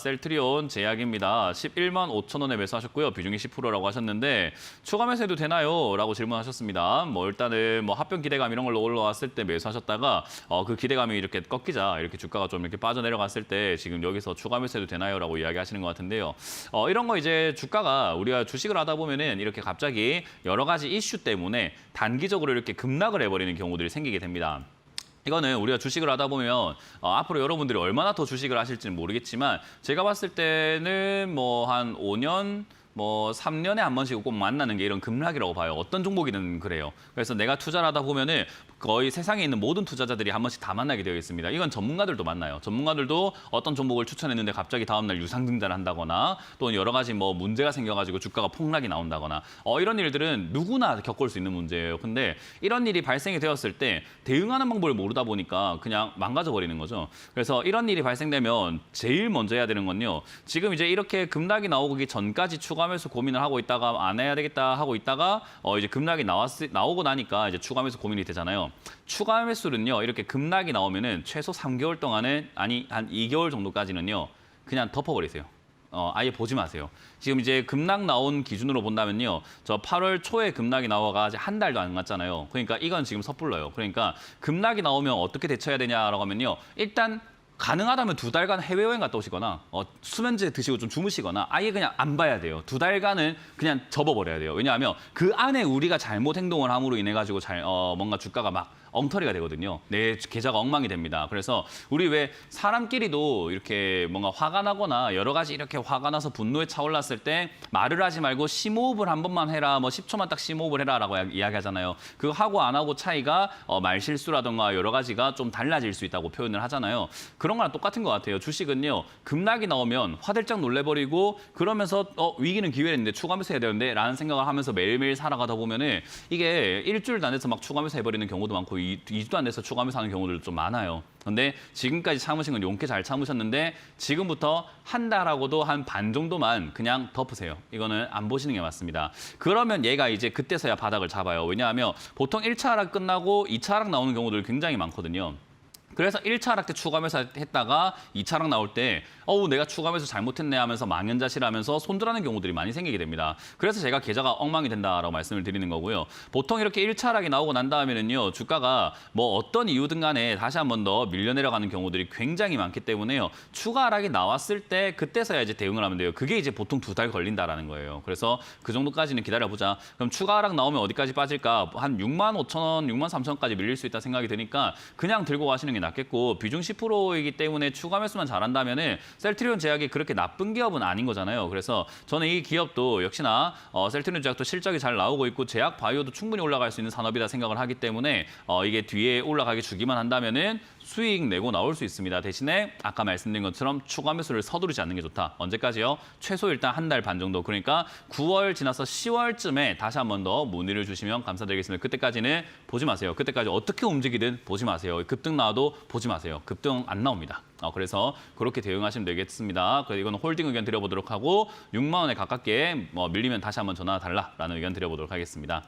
셀트리온 제약입니다. 11만 5천 원에 매수하셨고요. 비중이 10%라고 하셨는데 추가 매수해도 되나요? 라고 질문하셨습니다. 뭐 일단은 뭐 합병 기대감 이런 걸로 올라왔을 때 매수하셨다가 어, 그 기대감이 이렇게 꺾이자 이렇게 주가가 좀 이렇게 빠져내려갔을 때 지금 여기서 추가 매수해도 되나요? 라고 이야기하시는 것 같은데요. 어, 이런 거 이제 주가가 우리가 주식을 하다 보면은 이렇게 갑자기 여러 가지 이슈 때문에 단기적으로 이렇게 급락을 해버리는 경우들이 생기게 됩니다. 이거는 우리가 주식을 하다 보면 어, 앞으로 여러분들이 얼마나 더 주식을 하실지는 모르겠지만 제가 봤을 때는 뭐 한 5년 뭐 3년에 한 번씩 꼭 만나는 게 이런 급락이라고 봐요. 어떤 종목이든 그래요. 그래서 내가 투자를 하다 보면은 거의 세상에 있는 모든 투자자들이 한 번씩 다 만나게 되어 있습니다. 이건 전문가들도 만나요. 전문가들도 어떤 종목을 추천했는데 갑자기 다음날 유상증자를 한다거나 또는 여러 가지 뭐 문제가 생겨가지고 주가가 폭락이 나온다거나 어, 이런 일들은 누구나 겪을 수 있는 문제예요. 근데 이런 일이 발생이 되었을 때 대응하는 방법을 모르다 보니까 그냥 망가져 버리는 거죠. 그래서 이런 일이 발생되면 제일 먼저 해야 되는 건요. 지금 이제 이렇게 급락이 나오기 전까지 추가 매수 고민을 하고 있다가 안 해야 되겠다 하고 있다가 어 이제 급락이 나왔 나오고 나니까 이제 추가 매수 고민이 되잖아요. 추가 매수는요. 이렇게 급락이 나오면은 최소 3개월 동안은 아니 한 2개월 정도까지는요. 그냥 덮어버리세요. 어, 아예 보지 마세요. 지금 이제 급락 나온 기준으로 본다면요. 저 8월 초에 급락이 나와가 아직 한 달도 안 갔잖아요. 그러니까 이건 지금 섣불러요. 그러니까 급락이 나오면 어떻게 대처해야 되냐라고 하면요. 일단 가능하다면 두 달간 해외여행 갔다 오시거나 어, 수면제 드시고 좀 주무시거나 아예 그냥 안 봐야 돼요. 두 달간은 그냥 접어버려야 돼요. 왜냐하면 그 안에 우리가 잘못 행동을 함으로 인해 가지고 잘 어, 뭔가 주가가 막 엉터리가 되거든요. 내 계좌가 엉망이 됩니다. 그래서 우리 왜 사람끼리도 이렇게 뭔가 화가 나거나 여러 가지 이렇게 화가 나서 분노에 차올랐을 때 말을 하지 말고 심호흡을 한 번만 해라. 뭐 10초만 딱 심호흡을 해라라고 이야기하잖아요. 그거 하고 안 하고 차이가 어, 말 실수라던가 여러 가지가 좀 달라질 수 있다고 표현을 하잖아요. 그런 거랑 똑같은 것 같아요. 주식은요. 급락이 나오면 화들짝 놀래버리고 그러면서 어, 위기는 기회인데 추가 매수 해야 되는데 라는 생각을 하면서 매일매일 살아가다 보면은 이게 일주일도 안 돼서 막 추가 매수 해버리는 경우도 많고 이, 2주도 안 돼서 추가매수 하는 경우들도 좀 많아요. 근데 지금까지 참으신 건 용케 잘 참으셨는데 지금부터 한 달하고도 한 반 정도만 그냥 덮으세요. 이거는 안 보시는 게 맞습니다. 그러면 얘가 이제 그때서야 바닥을 잡아요. 왜냐하면 보통 1차 하락 끝나고 2차 하락 나오는 경우들 굉장히 많거든요. 그래서 1차 하락 때 추가 매수 했다가 2차 하락 나올 때 어우 내가 추가 매수 잘못했네 하면서 망연자실하면서 손절하는 경우들이 많이 생기게 됩니다. 그래서 제가 계좌가 엉망이 된다라고 말씀을 드리는 거고요. 보통 이렇게 1차 하락이 나오고 난 다음에는요. 주가가 뭐 어떤 이유든 간에 다시 한 번 더 밀려 내려가는 경우들이 굉장히 많기 때문에요. 추가 하락이 나왔을 때 그때서야 이제 대응을 하면 돼요. 그게 이제 보통 두 달 걸린다라는 거예요. 그래서 그 정도까지는 기다려보자. 그럼 추가 하락 나오면 어디까지 빠질까? 한 6만 5천 원, 6만 3천 원까지 밀릴 수 있다 생각이 드니까 그냥 들고 가시는 게 낫겠고 비중 10%이기 때문에 추가 매수만 잘한다면 은 셀트리온 제약이 그렇게 나쁜 기업은 아닌 거잖아요. 그래서 저는 이 기업도 역시나 어, 셀트리온 제약도 실적이 잘 나오고 있고 제약 바이오도 충분히 올라갈 수 있는 산업이다 생각을 하기 때문에 어, 이게 뒤에 올라가게 주기만 한다면 은 수익 내고 나올 수 있습니다. 대신에 아까 말씀드린 것처럼 추가 매수를 서두르지 않는 게 좋다. 언제까지요? 최소 일단 한 달 반 정도. 그러니까 9월 지나서 10월쯤에 다시 한 번 더 문의를 주시면 감사드리겠습니다. 그때까지는 보지 마세요. 그때까지 어떻게 움직이든 보지 마세요. 급등 나와도 보지 마세요. 급등 안 나옵니다. 어, 그래서 그렇게 대응하시면 되겠습니다. 그래서 이건 홀딩 의견 드려보도록 하고 6만 원에 가깝게 뭐 밀리면 다시 한번 전화 달라라는 의견 드려보도록 하겠습니다.